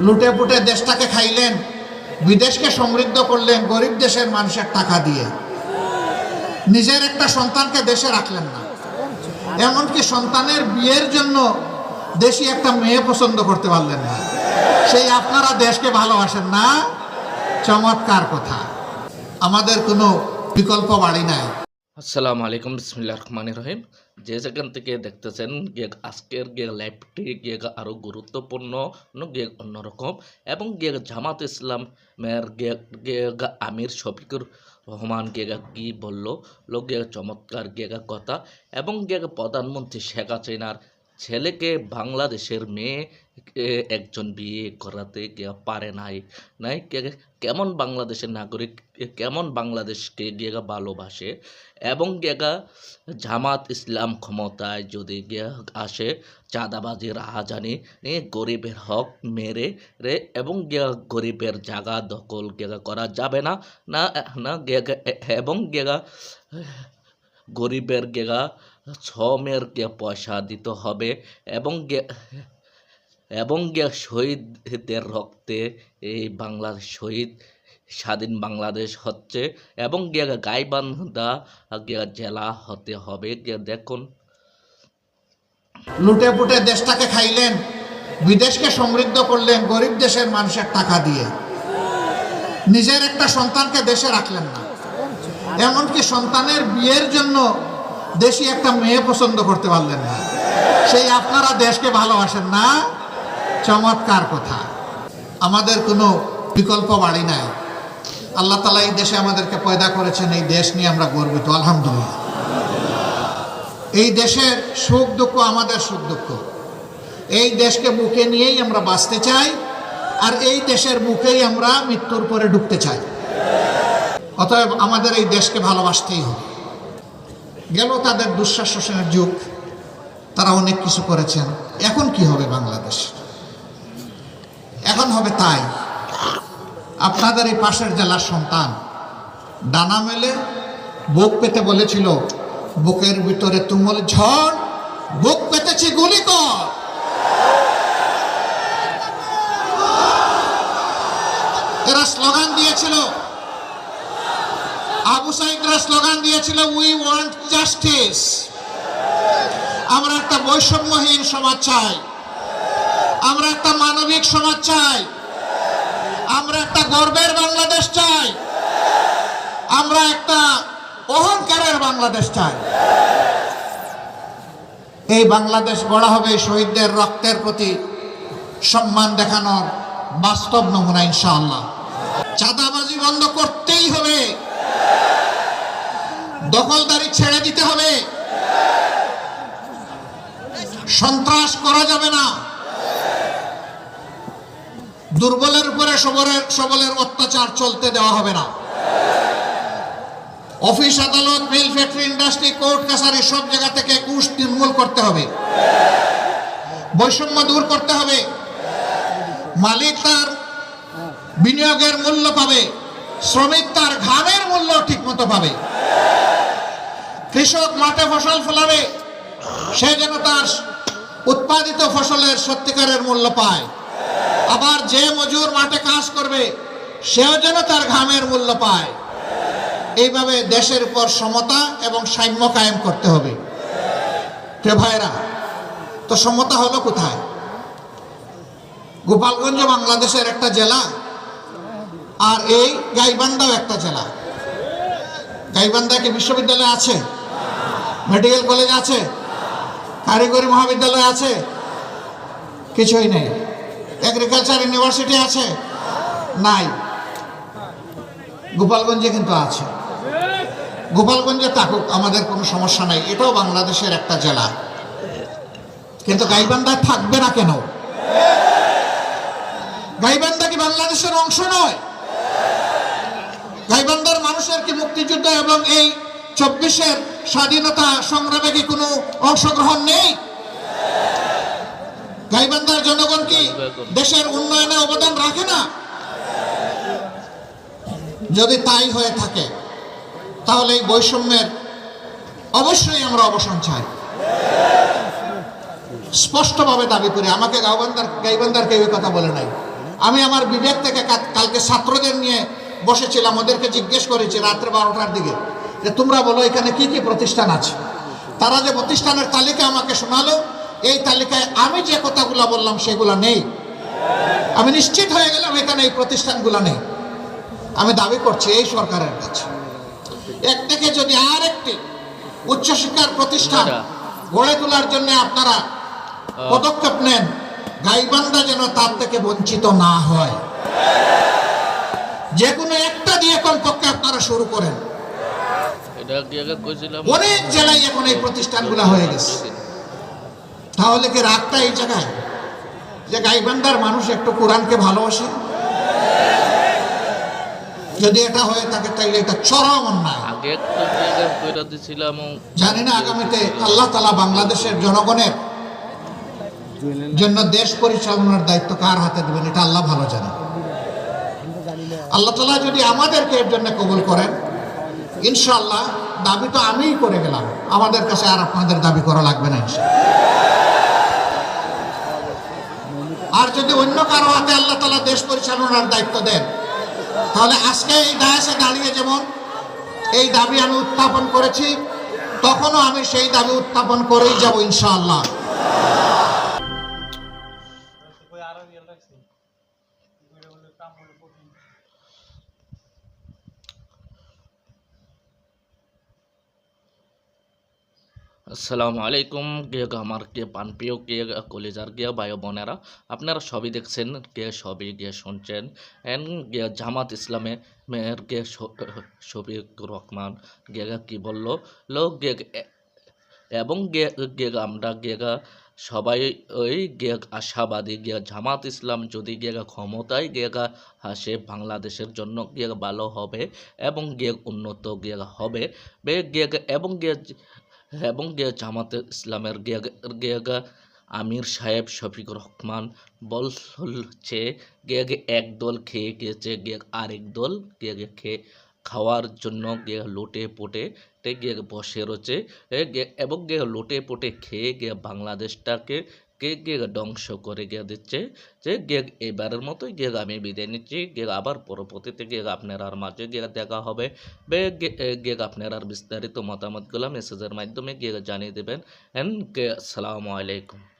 লুটে পুটে দেশটাকে খাইলেন, বিদেশকে সমৃদ্ধ করলেন, গরিব দেশের মানুষের টাকা দিয়ে। নিজের একটা সন্তানকে দেশে রাখলেন না। এমনকি সন্তানের বিয়ের জন্য দেশি একটা মেয়ে পছন্দ করতে পারলেন না। সেই আপনারা দেশকে ভালোবাসেন না? চমৎকার কথা। আমাদের কোনো বিকল্প বাড়ি নাই। আসসালামু আলাইকুম বিসমিল্লাহ রহমান রহিম। যে যেখান থেকে দেখতেছেন, গিয়ে আজকের গিয়ে লাইভটি গিয়ে আরও গুরুত্বপূর্ণ গিয়ে অন্যরকম এবং গিয়ে জামাত ইসলামের গিয়ে গিয়ে আমির শফিকুর রহমান গিয়ে কি বলল লোক গিয়ে চমৎকার গিয়ে কথা এবং গিয়ে প্রধানমন্ত্রী শেখ হাসিনার ছেলেকে বাংলাদেশের মেয়ে একজন বিয়ে করাতে পারে নাই নাই কেমন বাংলাদেশের নাগরিক কেমন বাংলাদেশকে গিয়ে ভালোবাসে এবং গেগা জামাত ইসলাম ক্ষমতায় যদি গিয়ে আসে চাঁদাবাজি, রাহাজানি গরিবের হক মেরে রে এবং গিয়া গরিবের জায়গা দখল গেগা করা যাবে না না না, গেগা এবং গেগা গরিবের গেগা শ্রমের গে পয়সা দিতে হবে এবং গে- এবং শহীদদের রক্তে এই বাংলার শহীদ স্বাধীন বাংলাদেশ হচ্ছে এবং গিয়ে গাইবান্ধা, গিয়ে জেলা হতে হবে। গিয়ে দেখুন। লুটে পুটে দেশটাকে খাইলেন, বিদেশকে সমৃদ্ধ করলেন, গরিব দেশের মানুষের টাকা দিয়ে। নিজের একটা সন্তানকে দেশে রাখলেন না। এমনকি সন্তানের বিয়ের জন্য দেশি একটা মেয়ে পছন্দ করতে পারলেন না। সেই আপনারা দেশকে ভালোবাসেন না? চমৎকার কথা। আমাদের কোনো বিকল্প বাড়ি নাই। আল্লাহ তালা এই দেশে আমাদেরকে পয়দা করেছেন, এই দেশ নিয়ে আমরা গর্বিত, আলহামদুলিল্লাহ। এই দেশের সুখ দুঃখ আমাদের সুখ দুঃখ। এই দেশকে বুকে নিয়েই আমরা বাঁচতে চাই, আর এই দেশের বুকেই আমরা মৃত্যুর পরে ঢুকতে চাই। অতএব আমাদের এই দেশকে ভালোবাসতেই হবে। গেল তাদের দুঃশাসনের যুগ, তারা অনেক কিছু করেছেন। এখন কি হবে বাংলাদেশ? এখন হবে তাই। আপনাদের এই পাশের জেলার সন্তান ডানা মেলে বুক পেতে বলেছিল, বুকের ভিতরে তুমুল ঝড়, বুক পেতেছি গুলি কর। এরা স্লোগান দিয়েছিল। আবু সাইদরা স্লোগান দিয়েছিল উই ওয়ান্ট জাস্টিস আমরা একটা বৈষম্যহীন সমাজ চাই। আমরা একটা মানবিক সমাজ চাই। আমরা একটা গর্বের বাংলাদেশ চাই। আমরা একটা অহংকারের বাংলাদেশ চাই। এই বাংলাদেশ গড়া হবে শহীদদের রক্তের প্রতি সম্মান দেখানোর বাস্তব নমুনা, ইনশাআল্লাহ। চাঁদাবাজি বন্ধ করতেই হবে। দখলদারি ছেড়ে দিতে হবে। সন্ত্রাস করা যাবে না। দুর্বলের উপরে সবলের সবলের অত্যাচার চলতে দেওয়া হবে না। অফিস, আদালত, মিল ফ্যাক্টরি, ইন্ডাস্ট্রি, কোর্ট, কাছারি, সব জায়গা থেকে ঘুষ নির্মূল করতে হবে। বৈষম্য দূর করতে হবে। মালিক তার বিনিয়োগের মূল্য পাবে। শ্রমিক তার ঘামের মূল্য ঠিক মতো পাবে। কৃষক মাঠে ফসল ফলাবে। সে যেন তার উৎপাদিত ফসলের সত্যিকারের মূল্য পায়। আবার যে মজুর মাঠে কাজ করবে, সেও যেন তার ঘামের মূল্য পায়। এইভাবে দেশের উপর সমতা এবং সাম্য কায়েম করতে হবে। কে ভাইরা তো সমতা হলো কোথায়? গোপালগঞ্জ বাংলাদেশের একটা জেলা, আর এই গাইবান্ধাও একটা জেলা। গাইবান্ধা কি বিশ্ববিদ্যালয় আছে? মেডিকেল কলেজ আছে? কারিগরি মহাবিদ্যালয় আছে? কিছুই নেই। এগ্রিকালচার ইউনিভার্সিটি আছে? নাই। গোপালগঞ্জে কিন্তু আছে। গোপালগঞ্জে থাকুক, আমাদের কোনো সমস্যা নাই। এটাও বাংলাদেশের একটা জেলা। কিন্তু গাইবান্ধায় থাকবে না কেন? গাইবান্ধা কি বাংলাদেশের অংশ নয়? গাইবান্ধার মানুষের কি মুক্তিযুদ্ধ এবং এই চব্বিশের স্বাধীনতা সংগ্রামে কি কোনো অংশগ্রহণ নেই? গাইবান্ধার জনগণ কি দেশের উন্নয়নে অবদান রাখে না? যদি তাই হয়ে থাকে তাহলে এই বৈষম্যের অবশ্যই আমরা অবসান চাই। স্পষ্টভাবে দাবি করি আমাকে গাইবান্ধার গাইবান্ধার কেউ কথা বলে নাই। আমি আমার বিবেক থেকে কালকে ছাত্রদের নিয়ে বসেছিলাম ওদেরকে জিজ্ঞেস করেছি রাত্রে বারোটার দিকে যে তোমরা বলো এখানে কি কি প্রতিষ্ঠান আছে? তারা যে প্রতিষ্ঠানের তালিকা আমাকে শোনালো এই তালিকায় আমি যে কথাগুলো বললাম সেগুলো নেই। আমি নিশ্চিত হয়ে গেলাম এখানে এই প্রতিষ্ঠানগুলো নেই। আমি দাবি করছি এই সরকারের কাছে। এক থেকে যদি আর একটি উচ্চশিক্ষার প্রতিষ্ঠান গড়ে তোলার জন্য আপনারা পদক্ষেপ নেন গাইবান্ধা যেন তার থেকে বঞ্চিত না হয়। যে কোনো একটা দিয়ে কমপক্ষে আপনারা শুরু করেন। অনেক জেলায় এখন এই প্রতিষ্ঠানগুলো হয়ে গেছে। তাহলে কি রাগটা এই জায়গায়? যে গাইবান্ধার মানুষ একটু কোরআনকে ভালোবাসে? যদি এটা হয়ে থাকে তাইলে এটা চরম অন্যায়। জানি না আগামীতে আল্লাহ তালা বাংলাদেশের জনগণের জন্য দেশ পরিচালনার দায়িত্ব কার হাতে দেবেন এটা আল্লাহ ভালো জানেন। আল্লাহ তালা যদি আমাদেরকে এর জন্য কবুল করেন ইনশাআল্লাহ দাবি তো আমিই করে গেলাম। আমাদের কাছে আর আপনাদের দাবি করা লাগবে না ইনশাআল্লাহ। আর যদি অন্য কারও হাতে আল্লাহ তালা দেশ পরিচালনার দায়িত্ব দেন, তাহলে আজকে এই দায়াসে দাঁড়িয়ে যেমন এই দাবি আমি উত্থাপন করেছি, তখনও আমি সেই দাবি উত্থাপন করেই যাব ইনশাআল্লাহ। আসসালামু আলাইকুম কে আমার কে পানপ্রিয় কে কলেজার কে ভাই বোনেরা আপনারা সবই দেখছেন কে সবই কে শুনছেন এন গে জামাত ইসলামে মেয়ের গে শফিক রহমান গেগা কি বলল লোক গে এবং গে গে আমরা গেগা সবাই ওই গে আশাবাদী গিয়া জামাত ইসলাম যদি গেগা ক্ষমতায় গেগা আসে বাংলাদেশের জন্য গে ভালো হবে এবং গে উন্নত গে হবে বে গে এবং গে এবং গিয়া জামাতে ইসলামের গিয়া গিয়াগা আমির সাহেব শফিক রহমান বল গে গে এক দল খেয়ে গিয়েছে গে আরেক দল গে গে খেয়ে খাওয়ার জন্য গে লোটে পোটে গিয়ে বসে রয়েছে এবং গে লোটে পোটে খেয়ে গে বাংলাদেশটাকে কে গেগ ধ্বংস করে গিয়ে দিচ্ছে, যে গেগ এবারের মতোই গে আমি বিদায় নিচ্ছি, গে আবার পরবর্তীতে গে আপনার আর মাঝে গে দেখা হবে। বে গে গে আপনার বিস্তারিত মতামতগুলো মেসেজের মাধ্যমে গিয়ে জানিয়ে দেবেন। অ্যান্ড গে, আসসালামু আলাইকুম।